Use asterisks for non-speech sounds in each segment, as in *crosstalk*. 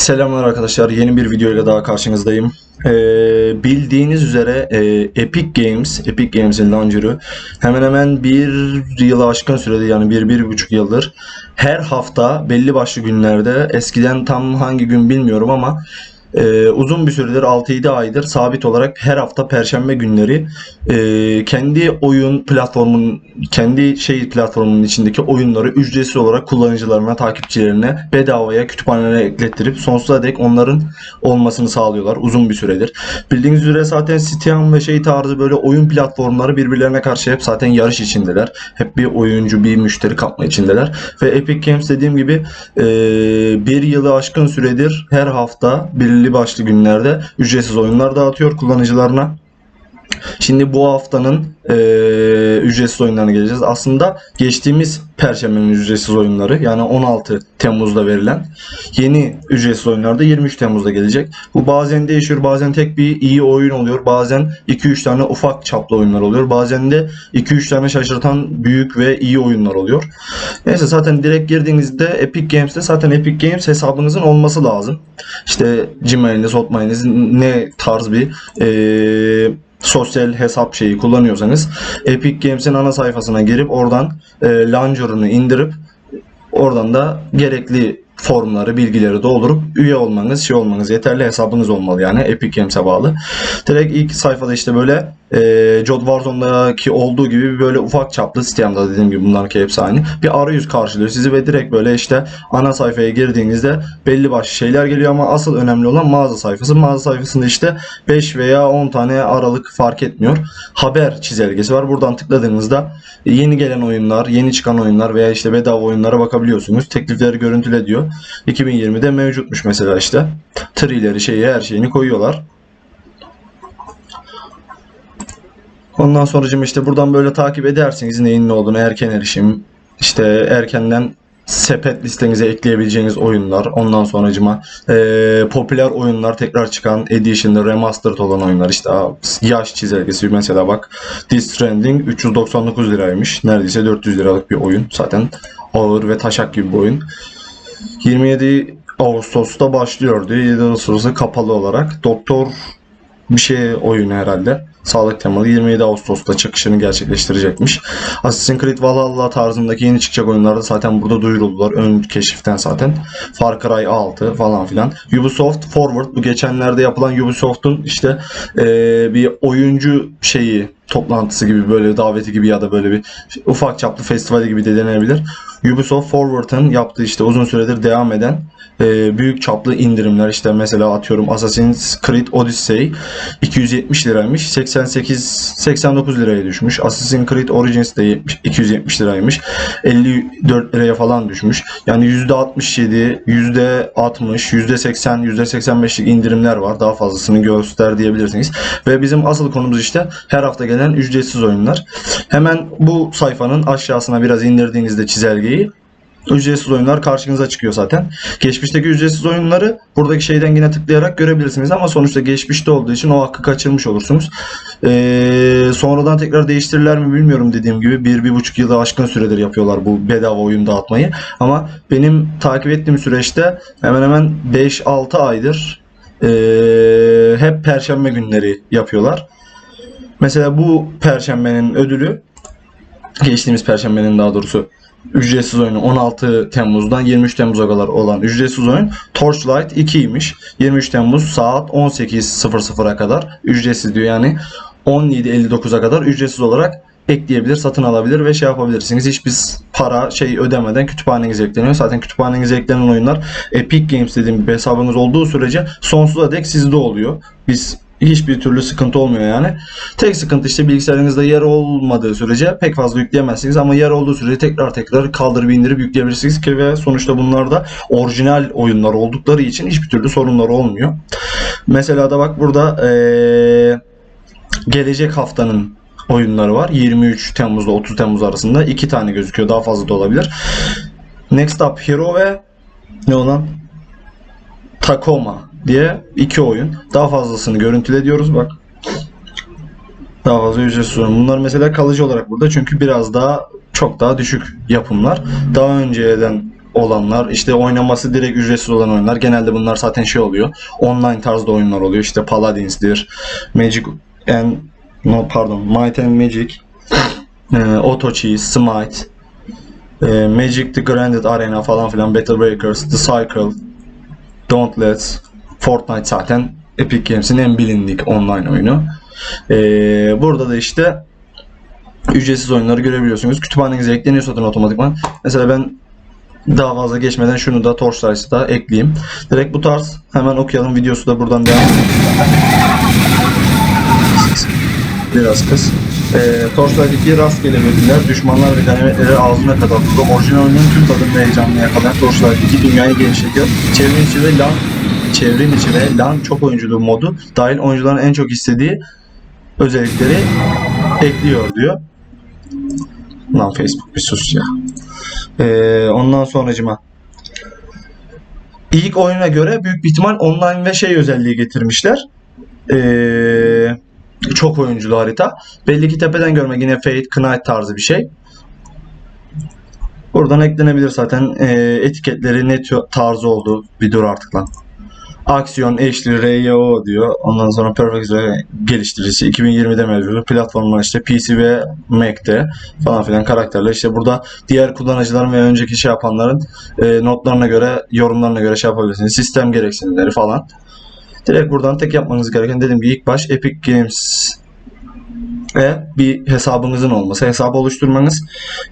Selamlar arkadaşlar. Yeni bir video ile daha karşınızdayım. Ee, bildiğiniz üzere e, Epic Games, Epic Games'in launcher'ı hemen hemen bir yılı aşkın sürede yani bir, bir buçuk yıldır her hafta belli başlı günlerde eskiden tam hangi gün bilmiyorum ama e, uzun bir süredir 6-7 aydır sabit olarak her hafta perşembe günleri e, kendi oyun platformunun kendi şey platformunun içindeki oyunları ücretsiz olarak kullanıcılarına, takipçilerine bedavaya kütüphanelere eklettirip sonsuza dek onların olmasını sağlıyorlar uzun bir süredir. Bildiğiniz üzere zaten Steam ve şey tarzı böyle oyun platformları birbirlerine karşı hep zaten yarış içindeler. Hep bir oyuncu, bir müşteri kapma içindeler. Ve Epic Games dediğim gibi e, bir yılı aşkın süredir her hafta belirli başlı günlerde ücretsiz oyunlar dağıtıyor kullanıcılarına. Şimdi bu haftanın e, ücretsiz oyunlarına geleceğiz. Aslında geçtiğimiz Perşembenin ücretsiz oyunları yani 16 Temmuz'da verilen yeni ücretsiz oyunlar da 23 Temmuz'da gelecek. Bu bazen değişiyor. Bazen tek bir iyi oyun oluyor. Bazen 2-3 tane ufak çaplı oyunlar oluyor. Bazen de 2-3 tane şaşırtan büyük ve iyi oyunlar oluyor. Neyse zaten direkt girdiğinizde Epic Games'te zaten Epic Games hesabınızın olması lazım. İşte Gmail'iniz, Hotmail'iniz ne tarz bir eee sosyal hesap şeyi kullanıyorsanız Epic Games'in ana sayfasına girip oradan e, launcher'ını indirip oradan da gerekli formları, bilgileri doldurup üye olmanız, şey olmanız yeterli hesabınız olmalı yani Epic Games'e bağlı. Direkt ilk sayfada işte böyle e, Jod Warzone'daki olduğu gibi böyle ufak çaplı sistemde dediğim gibi bunlarınki hepsi aynı. Bir arayüz karşılıyor sizi ve direkt böyle işte ana sayfaya girdiğinizde belli başlı şeyler geliyor ama asıl önemli olan mağaza sayfası. Mağaza sayfasında işte 5 veya 10 tane aralık fark etmiyor. Haber çizelgesi var. Buradan tıkladığınızda yeni gelen oyunlar, yeni çıkan oyunlar veya işte bedava oyunlara bakabiliyorsunuz. Teklifleri görüntüle diyor. 2020'de mevcutmuş mesela işte. Trileri şeyi her şeyini koyuyorlar. Ondan sonracığım işte buradan böyle takip ederseniz neyin ne olduğunu erken erişim işte erkenden sepet listenize ekleyebileceğiniz oyunlar ondan sonracıma eee popüler oyunlar tekrar çıkan edition'da remastered olan oyunlar işte yaş çizelgesi mesela bak Death Stranding 399 liraymış neredeyse 400 liralık bir oyun zaten ağır ve taşak gibi bir oyun 27 Ağustos'ta başlıyordu 7 Ağustos'ta kapalı olarak Doktor bir şey oyunu herhalde. Sağlık temalı 27 Ağustos'ta çıkışını gerçekleştirecekmiş. Assassin's Creed Valhalla tarzındaki yeni çıkacak oyunlarda zaten burada duyuruldular. Ön keşiften zaten. Far Cry 6 falan filan. Ubisoft Forward bu geçenlerde yapılan Ubisoft'un işte eee, bir oyuncu şeyi toplantısı gibi böyle daveti gibi ya da böyle bir ufak çaplı festivali gibi de denenebilir. Ubisoft Forward'ın yaptığı işte uzun süredir devam eden e, büyük çaplı indirimler işte mesela atıyorum Assassin's Creed Odyssey 270 liraymış 88 89 liraya düşmüş. Assassin's Creed Origins de 70, 270 liraymış. 54 liraya falan düşmüş. Yani %67 %60 %80 %85'lik indirimler var. Daha fazlasını göster diyebilirsiniz. Ve bizim asıl konumuz işte her hafta gelen ücretsiz oyunlar. Hemen bu sayfanın aşağısına biraz indirdiğinizde çizelgeyi ücretsiz oyunlar karşınıza çıkıyor zaten. Geçmişteki ücretsiz oyunları buradaki şeyden yine tıklayarak görebilirsiniz ama sonuçta geçmişte olduğu için o hakkı kaçırmış olursunuz. Ee, sonradan tekrar değiştirirler mi bilmiyorum dediğim gibi bir, bir buçuk yılda aşkın süredir yapıyorlar bu bedava oyun dağıtmayı. Ama benim takip ettiğim süreçte hemen hemen 5-6 aydır ee, hep perşembe günleri yapıyorlar. Mesela bu perşembenin ödülü geçtiğimiz perşembenin daha doğrusu ücretsiz oyunu 16 Temmuz'dan 23 Temmuz'a kadar olan ücretsiz oyun Torchlight 2'ymiş. 23 Temmuz saat 18.00'a kadar ücretsiz diyor yani 17.59'a kadar ücretsiz olarak ekleyebilir, satın alabilir ve şey yapabilirsiniz. Hiçbir para şey ödemeden kütüphanenize ekleniyor. Zaten kütüphanenize eklenen oyunlar Epic Games dediğim gibi hesabınız olduğu sürece sonsuza dek sizde oluyor. Biz hiçbir türlü sıkıntı olmuyor yani. Tek sıkıntı işte bilgisayarınızda yer olmadığı sürece pek fazla yükleyemezsiniz ama yer olduğu sürece tekrar tekrar kaldırıp indirip yükleyebilirsiniz ki ve sonuçta bunlar da orijinal oyunlar oldukları için hiçbir türlü sorunlar olmuyor. Mesela da bak burada eee, gelecek haftanın oyunları var. 23 Temmuz'da 30 Temmuz arasında iki tane gözüküyor. Daha fazla da olabilir. Next Up Hero ve ne olan? Tacoma diye iki oyun. Daha fazlasını görüntüle diyoruz bak. Daha fazla ücretsiz oyun. Bunlar mesela kalıcı olarak burada çünkü biraz daha çok daha düşük yapımlar. Daha önceden olanlar, işte oynaması direkt ücretsiz olan oyunlar. Genelde bunlar zaten şey oluyor. Online tarzda oyunlar oluyor. İşte Paladins'dir, Magic and no pardon, Might and Magic, *laughs* e, Auto Cheese, Smite, e, Magic the Granted Arena falan filan, Battle Breakers, The Cycle, Dauntless, Fortnite zaten Epic Games'in en bilindik online oyunu. E, burada da işte ücretsiz oyunları görebiliyorsunuz. Kütüphanenize ekleniyor zaten otomatikman. Mesela ben daha fazla geçmeden şunu da Torchlight'ı da ekleyeyim. Direkt bu tarz hemen okuyalım. Videosu da buradan devam Biraz kız. E, Torchlight 2 rastgele bölümler, düşmanlar ve ganimetleri ağzına kadar tuttu. Orijinal oyunun tüm tadını ve heyecanını yakalayan Torchlight 2 dünyayı genişletiyor. Çevrim içi LAN çevrim içi ve LAN çok oyunculuğu modu dahil oyuncuların en çok istediği özellikleri ekliyor diyor. Lan Facebook bir sus ya. Ee, ondan sonracıma ilk oyuna göre büyük bir ihtimal online ve şey özelliği getirmişler. Ee, çok oyunculu harita. Belli ki tepeden görmek yine Fate, Knight tarzı bir şey. Buradan eklenebilir zaten. Ee, etiketleri ne tarzı oldu. Bir dur artık lan. Aksiyon, eşli, RYO diyor. Ondan sonra Perfect geliştiricisi 2020'de mevcut. Platformlar işte PC ve Mac'te falan filan karakterler. İşte burada diğer kullanıcıların ve önceki şey yapanların e, notlarına göre, yorumlarına göre şey yapabilirsiniz. Sistem gereksinimleri falan. Direkt buradan tek yapmanız gereken dediğim gibi ilk baş Epic Games ve bir hesabınızın olması, hesabı oluşturmanız,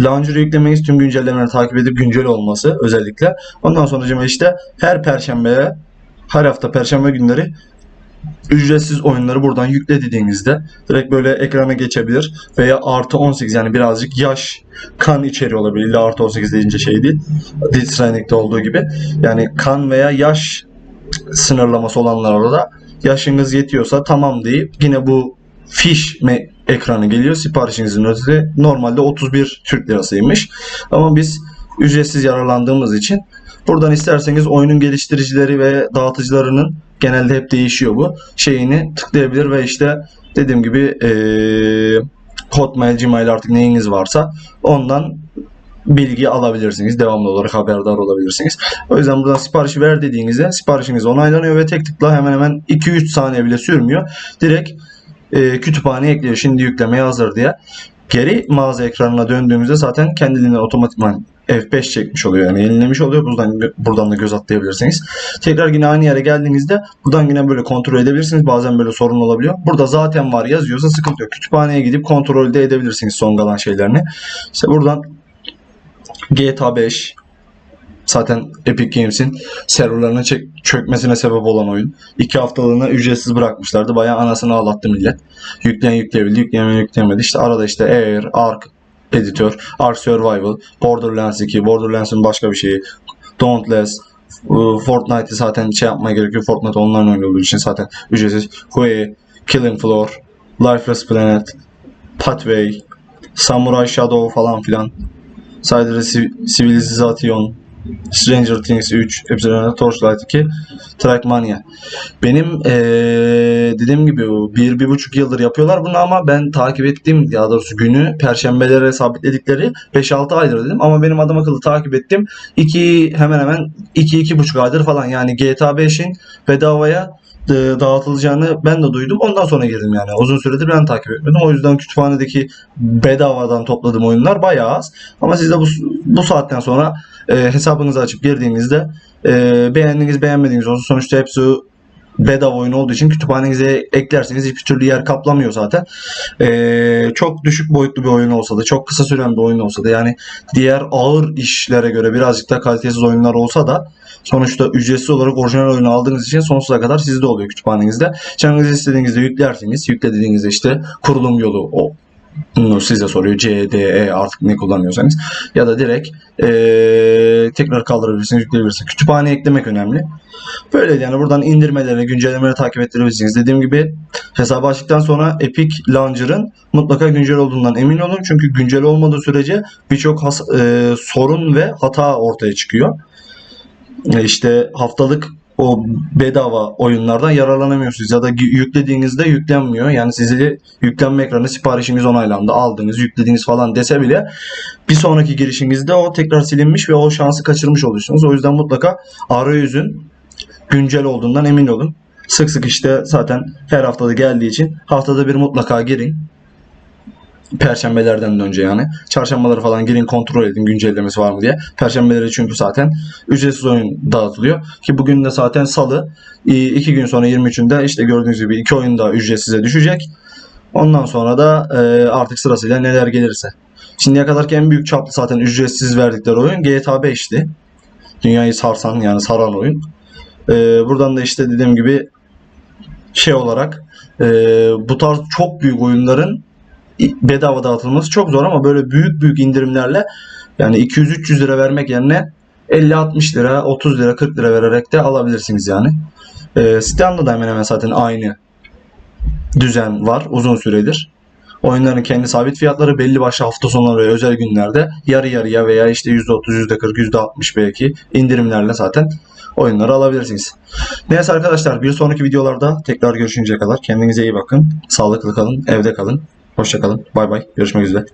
launcher'ı yüklemeniz, tüm güncellemeleri takip edip güncel olması özellikle. Ondan sonra işte her perşembe, her hafta perşembe günleri ücretsiz oyunları buradan yükle dediğinizde direkt böyle ekrana geçebilir veya artı 18 yani birazcık yaş kan içeriği olabilir. İlla artı 18 deyince şey değil. Death Stranding'de olduğu gibi. Yani kan veya yaş sınırlaması olanlara da yaşınız yetiyorsa tamam deyip yine bu fiş me- ekranı geliyor. Siparişinizin ödedi. Normalde 31 Türk lirasıymış. Ama biz ücretsiz yararlandığımız için buradan isterseniz oyunun geliştiricileri ve dağıtıcılarının genelde hep değişiyor bu. Şeyini tıklayabilir ve işte dediğim gibi eee Hotmail, Gmail artık neyiniz varsa ondan bilgi alabilirsiniz. Devamlı olarak haberdar olabilirsiniz. O yüzden buradan siparişi ver dediğinizde siparişiniz onaylanıyor ve tek tıkla hemen hemen 2-3 saniye bile sürmüyor. Direkt e, kütüphaneye ekliyor. Şimdi yüklemeye hazır diye. Geri mağaza ekranına döndüğümüzde zaten kendiliğinden otomatikman F5 çekmiş oluyor yani yenilemiş oluyor. Buradan buradan da göz atlayabilirsiniz. Tekrar yine aynı yere geldiğinizde buradan yine böyle kontrol edebilirsiniz. Bazen böyle sorun olabiliyor. Burada zaten var yazıyorsa sıkıntı yok. Kütüphaneye gidip kontrol de edebilirsiniz son kalan şeylerini. İşte buradan GTA 5 zaten Epic Games'in serverlarının çökmesine sebep olan oyun. İki haftalığına ücretsiz bırakmışlardı. Bayağı anasını ağlattı millet. Yükleyen yükleyebildi, yükleyemeyen yükleyemedi. İşte arada işte Air, Ark editör, Ark Survival, Borderlands 2, Borderlands'ın başka bir şeyi, Dauntless, ıı, Fortnite'ı zaten şey yapmaya gerekiyor. Fortnite online oyun olduğu için zaten ücretsiz. Hue, Killing Floor, Lifeless Planet, Pathway, Samurai Shadow falan filan. Sadece Civ- Civilization, Stranger Things 3, Epsilon Torchlight 2, Trackmania. Benim eee, dediğim gibi bir, bir buçuk yıldır yapıyorlar bunu ama ben takip ettiğim daha doğrusu günü perşembelere sabitledikleri 5-6 aydır dedim ama benim adam akıllı takip ettim. 2 hemen hemen 2-2,5 aydır falan yani GTA 5'in bedavaya dağıtılacağını ben de duydum. Ondan sonra girdim yani. Uzun süredir ben takip etmedim. O yüzden kütüphanedeki bedavadan topladığım oyunlar bayağı az. Ama siz de bu, bu saatten sonra e, hesabınızı açıp girdiğinizde e, beğendiğiniz beğenmediğiniz olsun. Sonuçta hepsi bedava oyun olduğu için kütüphanenize eklerseniz hiçbir türlü yer kaplamıyor zaten. E, çok düşük boyutlu bir oyun olsa da çok kısa süren bir oyun olsa da yani diğer ağır işlere göre birazcık da kalitesiz oyunlar olsa da sonuçta ücretsiz olarak orijinal oyunu aldığınız için sonsuza kadar sizde oluyor kütüphanenizde. Canınız istediğinizde yüklersiniz. Yüklediğinizde işte kurulum yolu o bunu size soruyor. C, D, E artık ne kullanıyorsanız. Ya da direkt eee, tekrar kaldırabilirsiniz, yükleyebilirsiniz. Kütüphane eklemek önemli. Böyle yani buradan indirmeleri, güncellemeleri takip ettirebilirsiniz. Dediğim gibi hesabı açtıktan sonra Epic Launcher'ın mutlaka güncel olduğundan emin olun. Çünkü güncel olmadığı sürece birçok eee, sorun ve hata ortaya çıkıyor. E, işte haftalık o bedava oyunlardan yararlanamıyorsunuz ya da yüklediğinizde yüklenmiyor. Yani sizi yüklenme ekranı siparişiniz onaylandı, aldınız, yüklediğiniz falan dese bile bir sonraki girişinizde o tekrar silinmiş ve o şansı kaçırmış oluyorsunuz. O yüzden mutlaka arayüzün güncel olduğundan emin olun. Sık sık işte zaten her haftada geldiği için haftada bir mutlaka girin. Perşembelerden de önce yani. Çarşambaları falan girin kontrol edin güncellemesi var mı diye. Perşembeleri çünkü zaten ücretsiz oyun dağıtılıyor. Ki bugün de zaten salı. İki gün sonra 23'ünde işte gördüğünüz gibi iki oyun daha ücretsize düşecek. Ondan sonra da e, artık sırasıyla neler gelirse. Şimdiye kadarki en büyük çaplı zaten ücretsiz verdikleri oyun GTA 5'ti. Dünyayı sarsan yani saran oyun. E, buradan da işte dediğim gibi şey olarak e, bu tarz çok büyük oyunların bedava dağıtılması çok zor ama böyle büyük büyük indirimlerle yani 200-300 lira vermek yerine 50-60 lira, 30 lira, 40 lira vererek de alabilirsiniz yani. E, Steam'da da hemen hemen zaten aynı düzen var uzun süredir. Oyunların kendi sabit fiyatları belli başlı hafta sonları ve özel günlerde yarı yarıya veya işte %30, %40, %60 belki indirimlerle zaten oyunları alabilirsiniz. Neyse arkadaşlar bir sonraki videolarda tekrar görüşünceye kadar kendinize iyi bakın. Sağlıklı kalın, evde kalın. Hoşça kalın. Bay bay. Görüşmek üzere.